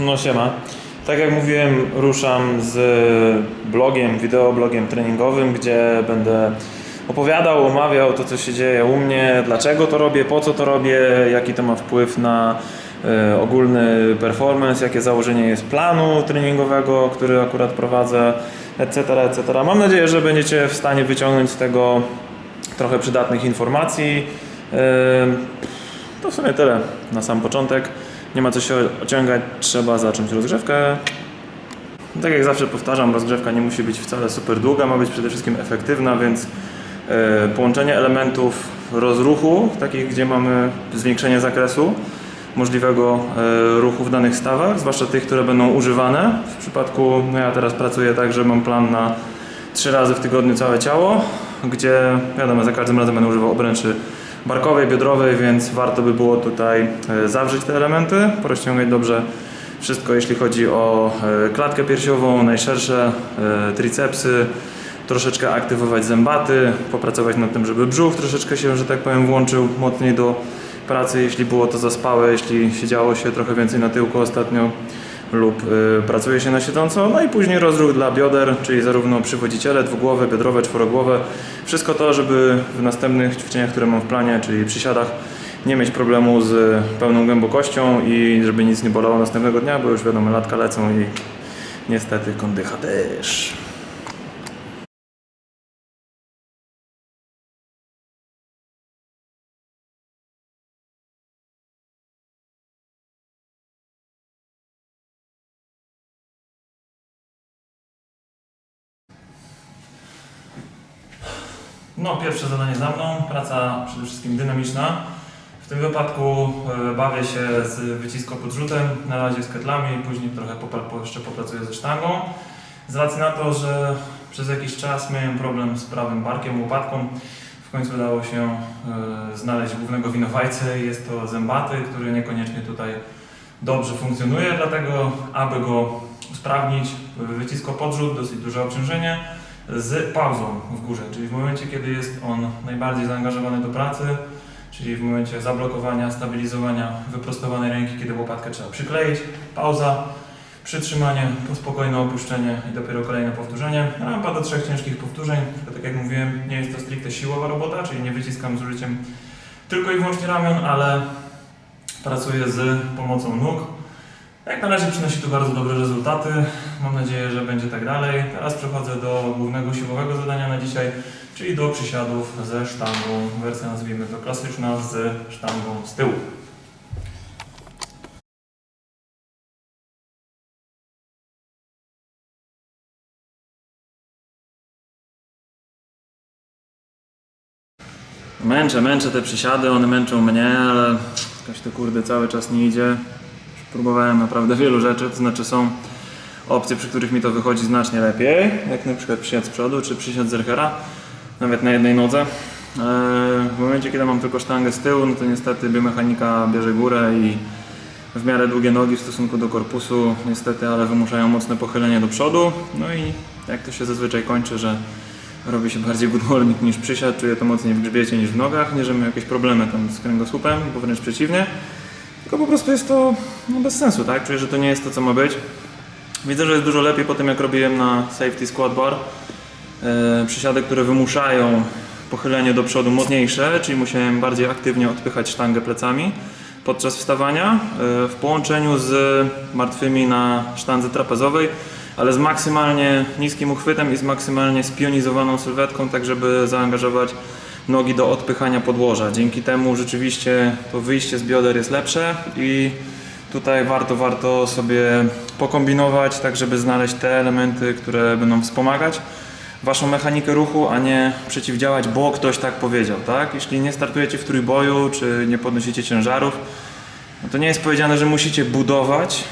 No siema. Tak jak mówiłem, ruszam z blogiem, wideoblogiem treningowym, gdzie będę opowiadał, omawiał to, co się dzieje u mnie, dlaczego to robię, po co to robię, jaki to ma wpływ na e, ogólny performance, jakie założenie jest planu treningowego, który akurat prowadzę, etc., etc. Mam nadzieję, że będziecie w stanie wyciągnąć z tego trochę przydatnych informacji. E, to w sumie tyle na sam początek. Nie ma co się ociągać, trzeba zacząć rozgrzewkę. Tak jak zawsze powtarzam, rozgrzewka nie musi być wcale super długa, ma być przede wszystkim efektywna, więc e, połączenie elementów rozruchu, takich gdzie mamy zwiększenie zakresu możliwego e, ruchu w danych stawach, zwłaszcza tych, które będą używane. W przypadku, no ja teraz pracuję tak, że mam plan na trzy razy w tygodniu całe ciało, gdzie wiadomo, za każdym razem będę używał obręczy barkowej, biodrowej, więc warto by było tutaj e, zawrzeć te elementy, porozciągać dobrze wszystko, jeśli chodzi o e, klatkę piersiową, najszersze e, tricepsy, troszeczkę aktywować zębaty, popracować nad tym, żeby brzuch troszeczkę się, że tak powiem, włączył mocniej do pracy, jeśli było to zaspałe, jeśli siedziało się trochę więcej na tyłku ostatnio lub y, pracuje się na siedząco, no i później rozruch dla bioder, czyli zarówno przywodziciele, dwugłowe, biodrowe, czworogłowe, wszystko to, żeby w następnych ćwiczeniach, które mam w planie, czyli przysiadach, nie mieć problemu z pełną głębokością i żeby nic nie bolało następnego dnia, bo już wiadomo, latka lecą i niestety kondycha też. No, pierwsze zadanie za mną, praca przede wszystkim dynamiczna. W tym wypadku e, bawię się z wycisko-podrzutem, na razie z ketlami, później trochę jeszcze popracuję ze sztangą. Z racji na to, że przez jakiś czas miałem problem z prawym barkiem, łopatką, w końcu udało się e, znaleźć głównego winowajcę. Jest to zębaty, który niekoniecznie tutaj dobrze funkcjonuje, dlatego aby go usprawnić, wycisko-podrzut, dosyć duże obciążenie, z pauzą w górze, czyli w momencie, kiedy jest on najbardziej zaangażowany do pracy, czyli w momencie zablokowania, stabilizowania wyprostowanej ręki, kiedy łopatkę trzeba przykleić, pauza, przytrzymanie, spokojne opuszczenie i dopiero kolejne powtórzenie. Rampa do trzech ciężkich powtórzeń, tylko tak jak mówiłem, nie jest to stricte siłowa robota, czyli nie wyciskam z użyciem tylko i wyłącznie ramion, ale pracuję z pomocą nóg. Jak na razie przynosi to bardzo dobre rezultaty. Mam nadzieję, że będzie tak dalej. Teraz przechodzę do głównego siłowego zadania na dzisiaj, czyli do przysiadów ze sztangą. Wersja nazwijmy to klasyczna z sztangą z tyłu. Męczę, męczę te przysiady, one męczą mnie, ale jakoś to kurde cały czas nie idzie. Próbowałem naprawdę wielu rzeczy, to znaczy są opcje, przy których mi to wychodzi znacznie lepiej, jak na przykład przysiad z przodu czy przysiad z nawet na jednej nodze. Eee, W momencie, kiedy mam tylko sztangę z tyłu, no to niestety biomechanika bierze górę i w miarę długie nogi w stosunku do korpusu, niestety, ale wymuszają mocne pochylenie do przodu. No i jak to się zazwyczaj kończy, że robi się bardziej good niż przysiad, czuję to mocniej w grzbiecie niż w nogach, nie że jakieś problemy tam z kręgosłupem, bo wręcz przeciwnie. Tylko po prostu jest to no, bez sensu, tak? Czuję, że to nie jest to, co ma być. Widzę, że jest dużo lepiej po tym, jak robiłem na safety squat bar. E, przysiady, które wymuszają pochylenie do przodu mocniejsze, czyli musiałem bardziej aktywnie odpychać sztangę plecami podczas wstawania, e, w połączeniu z martwymi na sztandze trapezowej, ale z maksymalnie niskim uchwytem i z maksymalnie spionizowaną sylwetką, tak żeby zaangażować nogi do odpychania podłoża. Dzięki temu rzeczywiście to wyjście z bioder jest lepsze i tutaj warto, warto sobie pokombinować, tak żeby znaleźć te elementy, które będą wspomagać Waszą mechanikę ruchu, a nie przeciwdziałać, bo ktoś tak powiedział, tak? Jeśli nie startujecie w trójboju, czy nie podnosicie ciężarów, no to nie jest powiedziane, że musicie budować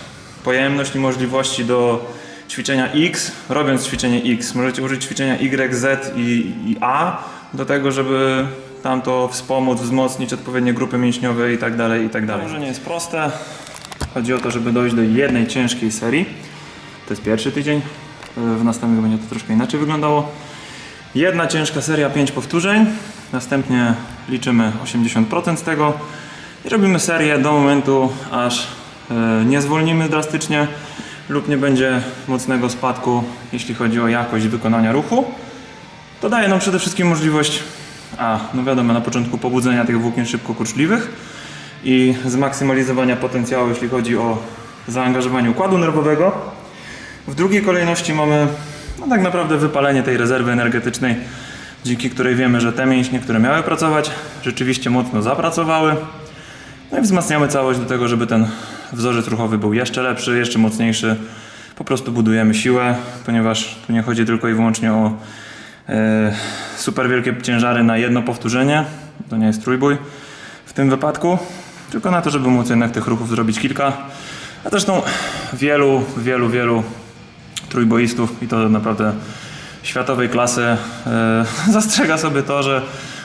pojemność i możliwości do ćwiczenia X, robiąc ćwiczenie X. Możecie użyć ćwiczenia Y, Z i, i A do tego, żeby tam to wspomóc, wzmocnić odpowiednie grupy mięśniowe i tak dalej, i tak dalej. Może nie jest proste. Chodzi o to, żeby dojść do jednej ciężkiej serii. To jest pierwszy tydzień. W następnym będzie to troszkę inaczej wyglądało. Jedna ciężka seria, 5 powtórzeń. Następnie liczymy 80% z tego i robimy serię do momentu, aż e, nie zwolnimy drastycznie lub nie będzie mocnego spadku, jeśli chodzi o jakość wykonania ruchu, to daje nam przede wszystkim możliwość, a no wiadomo, na początku pobudzenia tych włókien szybko kurczliwych i zmaksymalizowania potencjału, jeśli chodzi o zaangażowanie układu nerwowego. W drugiej kolejności mamy no tak naprawdę wypalenie tej rezerwy energetycznej, dzięki której wiemy, że te mięśnie, które miały pracować, rzeczywiście mocno zapracowały. No i wzmacniamy całość do tego, żeby ten wzorzec ruchowy był jeszcze lepszy, jeszcze mocniejszy. Po prostu budujemy siłę, ponieważ tu nie chodzi tylko i wyłącznie o super wielkie ciężary na jedno powtórzenie. To nie jest trójbój w tym wypadku, tylko na to, żeby móc jednak tych ruchów zrobić kilka. A zresztą wielu, wielu, wielu trójboistów i to naprawdę światowej klasy e, zastrzega sobie to, że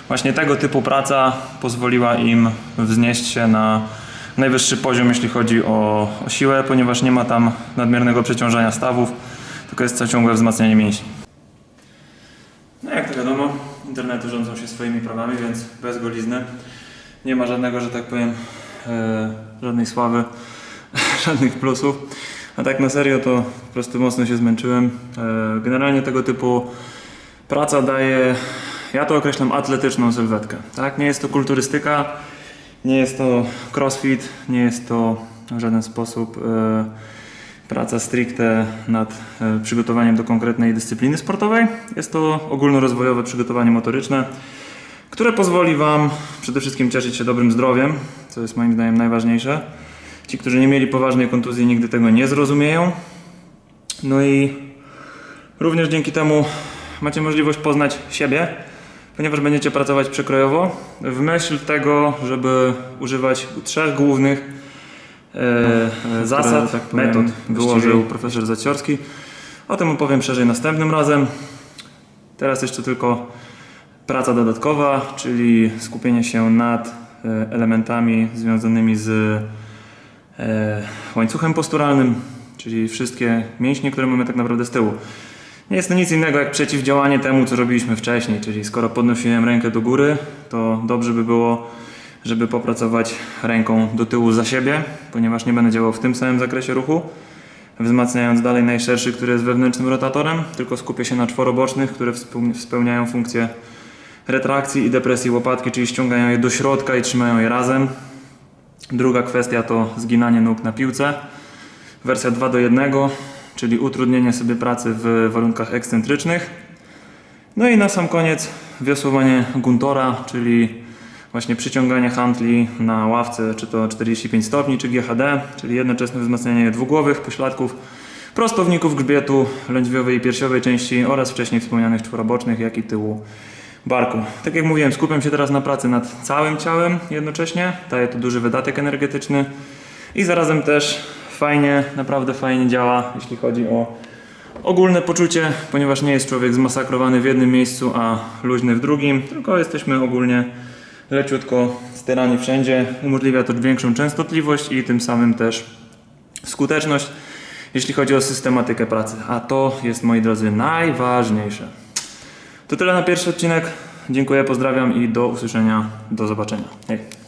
właśnie tego typu praca pozwoliła im wznieść się na najwyższy poziom, jeśli chodzi o, o siłę, ponieważ nie ma tam nadmiernego przeciążania stawów, tylko jest to ciągłe wzmacnianie mięśni. No jak to wiadomo, internety rządzą się swoimi prawami, więc bez golizny nie ma żadnego, że tak powiem, e, żadnej sławy, żadnych plusów. A tak na serio to po prostu mocno się zmęczyłem. E, generalnie tego typu praca daje, ja to określam atletyczną sylwetkę. Tak? Nie jest to kulturystyka, nie jest to crossfit, nie jest to w żaden sposób e, praca stricte nad e, przygotowaniem do konkretnej dyscypliny sportowej. Jest to ogólnorozwojowe przygotowanie motoryczne, które pozwoli Wam przede wszystkim cieszyć się dobrym zdrowiem, co jest moim zdaniem najważniejsze. Ci, którzy nie mieli poważnej kontuzji, nigdy tego nie zrozumieją. No i również dzięki temu macie możliwość poznać siebie, ponieważ będziecie pracować przekrojowo, w myśl tego, żeby używać trzech głównych e, zasad, tak powiem, metod wyłożył profesor Zaciorski. O tym opowiem szerzej następnym razem. Teraz jeszcze tylko praca dodatkowa, czyli skupienie się nad e, elementami związanymi z e, łańcuchem posturalnym, czyli wszystkie mięśnie, które mamy tak naprawdę z tyłu. Nie jest to nic innego jak przeciwdziałanie temu, co robiliśmy wcześniej, czyli skoro podnosiłem rękę do góry, to dobrze by było, żeby popracować ręką do tyłu za siebie, ponieważ nie będę działał w tym samym zakresie ruchu, wzmacniając dalej najszerszy, który jest wewnętrznym rotatorem, tylko skupię się na czworobocznych, które spełniają funkcję retrakcji i depresji łopatki, czyli ściągają je do środka i trzymają je razem. Druga kwestia to zginanie nóg na piłce. Wersja 2 do 1, czyli utrudnienie sobie pracy w warunkach ekscentrycznych. No i na sam koniec wiosłowanie guntora, czyli właśnie przyciąganie handli na ławce, czy to 45 stopni, czy GHD, czyli jednoczesne wzmacnianie dwugłowych pośladków, prostowników grzbietu, lędźwiowej i piersiowej części oraz wcześniej wspomnianych czworobocznych, jak i tyłu barku. Tak jak mówiłem, skupiam się teraz na pracy nad całym ciałem jednocześnie. Daje to duży wydatek energetyczny i zarazem też fajnie, naprawdę fajnie działa, jeśli chodzi o ogólne poczucie, ponieważ nie jest człowiek zmasakrowany w jednym miejscu, a luźny w drugim, tylko jesteśmy ogólnie leciutko sterani wszędzie. Umożliwia to większą częstotliwość i tym samym też skuteczność, jeśli chodzi o systematykę pracy. A to jest, moi drodzy, najważniejsze. To tyle na pierwszy odcinek. Dziękuję, pozdrawiam i do usłyszenia, do zobaczenia. Hej.